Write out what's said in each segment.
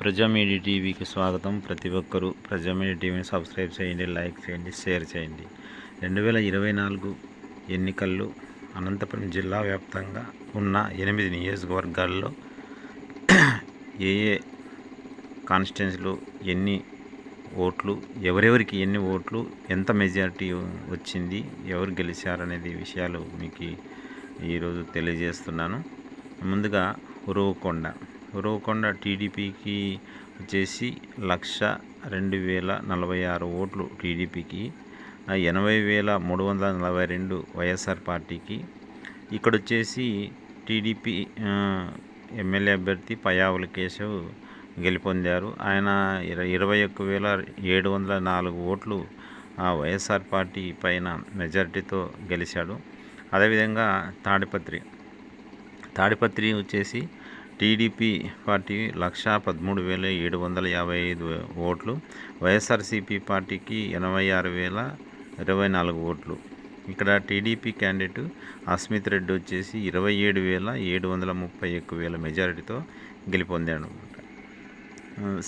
ప్రజామీడియా టీవీకి స్వాగతం. ప్రతి ఒక్కరూ ప్రజామీడియా టీవీని సబ్స్క్రైబ్ చేయండి లైక్ చేయండి షేర్ చేయండి. రెండు వేల ఇరవై నాలుగు ఎన్నికల్లో అనంతపురం జిల్లా వ్యాప్తంగా ఉన్న ఎనిమిది నియోజకవర్గాల్లో ఏ ఏ కాన్స్టిట్యున్సీలో ఎన్ని ఓట్లు ఎవరెవరికి ఎన్ని ఓట్లు ఎంత మెజారిటీ వచ్చింది ఎవరు గెలిచారనేది విషయాలు మీకు ఈరోజు తెలియజేస్తున్నాను. ముందుగా ఉరువకొండ. ఉరవకొండ టీడీపీకి వచ్చేసి లక్ష రెండు వేల నలభై ఆరు ఓట్లు టీడీపీకి ఎనభై వేల మూడు వందల నలభై రెండు వైఎస్ఆర్ పార్టీకి. ఇక్కడ వచ్చేసి టీడీపీ ఎమ్మెల్యే అభ్యర్థి పయావుల కేశవ్ గెలుపొందారు. ఆయన ఇరవై ఒక్క వేల ఏడు వందల నాలుగు ఓట్లు ఆ వైఎస్ఆర్ పార్టీ పైన మెజారిటీతో గెలిచాడు. అదేవిధంగా తాడిపత్రి తాడిపత్రి వచ్చేసి టీడీపీ పార్టీ లక్ష పదమూడు వేల ఏడు వందల యాభై ఐదు ఓట్లు వైఎస్ఆర్సీపీ పార్టీకి ఎనభై ఆరు వేల ఇరవై నాలుగు ఓట్లు. ఇక్కడ టీడీపీ క్యాండిడేట్ అస్మిత్ రెడ్డి వచ్చేసి ఇరవై ఏడు వేల ఏడు వందల ముప్పై ఒక్క వేల మెజారిటీతో గెలుపొందాడు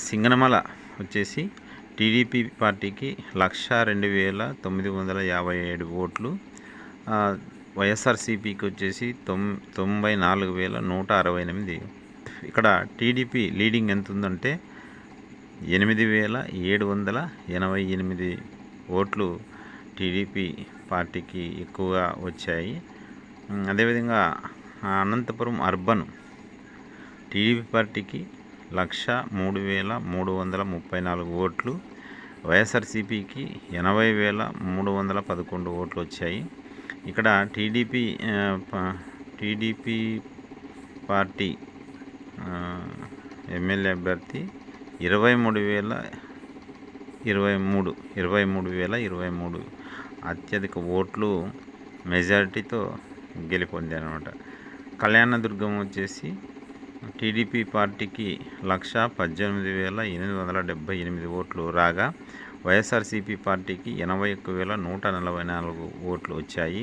సింగనమల వచ్చేసి టీడీపీ పార్టీకి లక్ష రెండు వేల తొమ్మిది వందల యాభై ఏడు ఓట్లు వైఎస్ఆర్సీపీకి వచ్చేసి తొం తొంభై నాలుగు వేల నూట అరవై ఎనిమిది ఇక్కడ టీడీపీ లీడింగ్ ఎంత ఉందంటే ఎనిమిది వేల ఏడు వందల ఎనభై ఎనిమిది ఓట్లు టీడీపీ పార్టీకి ఎక్కువగా వచ్చాయి. అదేవిధంగా అనంతపురం అర్బన్ టీడీపీ పార్టీకి లక్ష మూడు వేల మూడు వందల ముప్పై నాలుగు ఓట్లు వైఎస్ఆర్సీపీకి ఎనభై వేల మూడు వందల పదకొండు ఓట్లు వచ్చాయి. ఇక్కడ టీడీపీ టీడీపీ పార్టీ ఎమ్మెల్యే అభ్యర్థి ఇరవై మూడు వేల ఇరవై మూడు ఇరవై మూడు వేల ఇరవై మూడు అత్యధిక ఓట్లు మెజారిటీతో గెలుపొందారనమాట కళ్యాణదుర్గం వచ్చేసి టీడీపీ పార్టీకి లక్ష పద్దెనిమిది వేల ఎనిమిది వందల డెబ్బై ఎనిమిది ఓట్లు రాగా వైఎస్ఆర్సీపీ పార్టీకి ఎనభై ఒక్క వేల నూట నలభై నాలుగు ఓట్లు వచ్చాయి.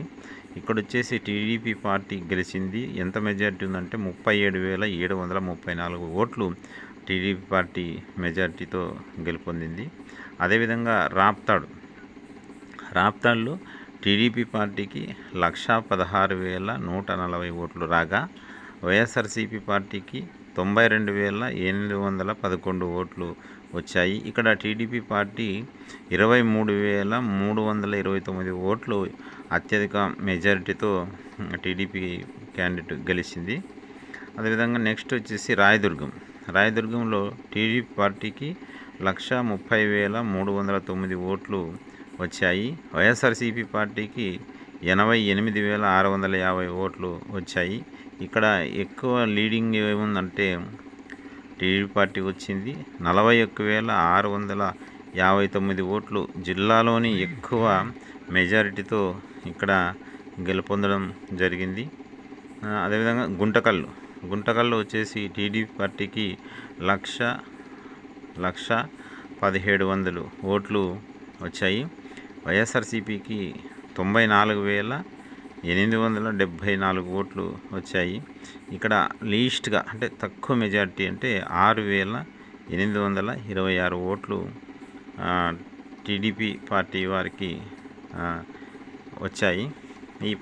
ఇక్కడ వచ్చేసి టీడీపీ పార్టీ గెలిచింది. ఎంత మెజారిటీ ఉందంటే ముప్పై ఏడు వేల ఏడు వందల ముప్పై నాలుగు ఓట్లు టీడీపీ పార్టీ మెజారిటీతో గెలుపొందింది. అదేవిధంగా రాప్తాడు. రాప్తాడులో టీడీపీ పార్టీకి లక్షా పదహారు వేల నూట నలభై ఓట్లు రాగా వైఎస్ఆర్సీపీ పార్టీకి తొంభై రెండు వేల ఎనిమిది వందల పదకొండు ఓట్లు వచ్చాయి. ఇక్కడ టీడీపీ పార్టీ ఇరవై మూడు వేల మూడు వందల ఇరవై తొమ్మిది ఓట్లు అత్యధిక మెజారిటీతో టీడీపీ క్యాండిడేట్ గెలిచింది. అదేవిధంగా నెక్స్ట్ వచ్చేసి రాయదుర్గం. రాయదుర్గంలో టీడీపీ పార్టీకి లక్ష ముప్పై వేల మూడు వందల తొమ్మిది ఓట్లు వచ్చాయి. వైఎస్ఆర్సీపీ పార్టీకి ఎనభై ఎనిమిది వేల ఆరు వందల యాభై ఓట్లు వచ్చాయి. ఇక్కడ ఎక్కువ లీడింగ్ ఏముందంటే టీడీపీ పార్టీ వచ్చింది. నలభై ఒక్క వేల ఆరు వందల యాభై తొమ్మిది ఓట్లు జిల్లాలోని ఎక్కువ మెజారిటీతో ఇక్కడ గెలుపొందడం జరిగింది. అదేవిధంగా గుంటకల్లు. గుంటకల్లు వచ్చేసి టీడీపీ పార్టీకి లక్ష లక్ష పదిహేడు వందలు ఓట్లు వచ్చాయి. వైఎస్ఆర్సీపీకి తొంభై నాలుగు వేల ఎనిమిది వందల డెబ్భై నాలుగు ఓట్లు వచ్చాయి. ఇక్కడ లీస్ట్గా అంటే తక్కువ మెజారిటీ అంటే ఆరు వేల ఎనిమిది వందల ఇరవై ఆరు ఓట్లు టీడీపీ పార్టీ వారికి వచ్చాయి. ఈ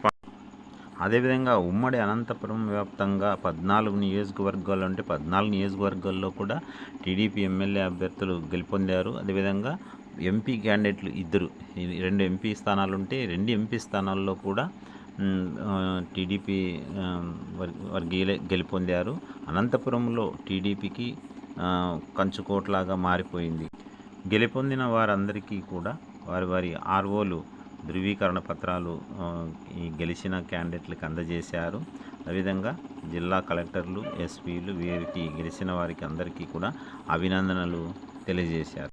అదేవిధంగా ఉమ్మడి అనంతపురం వ్యాప్తంగా పద్నాలుగు నియోజకవర్గాలు అంటే పద్నాలుగు నియోజకవర్గాల్లో కూడా టీడీపీ ఎమ్మెల్యే అభ్యర్థులు గెలుపొందారు. అదేవిధంగా ఎంపీ క్యాండిడేట్లు ఇద్దరు. రెండు ఎంపీ స్థానాలు ఉంటే రెండు ఎంపీ స్థానాల్లో కూడా టీడీపీ వర్గీయులే గెలుపొందారు. అనంతపురంలో టీడీపీకి కంచుకోట్లాగా మారిపోయింది. గెలుపొందిన వారందరికీ కూడా వారి వారి ఆర్ఓలు ధృవీకరణ పత్రాలు ఈ గెలిచిన క్యాండిడేట్లకు అందజేశారు. అదేవిధంగా జిల్లా కలెక్టర్లు ఎస్పీలు వీరికి గెలిచిన వారికి అందరికీ కూడా అభినందనలు తెలియజేశారు.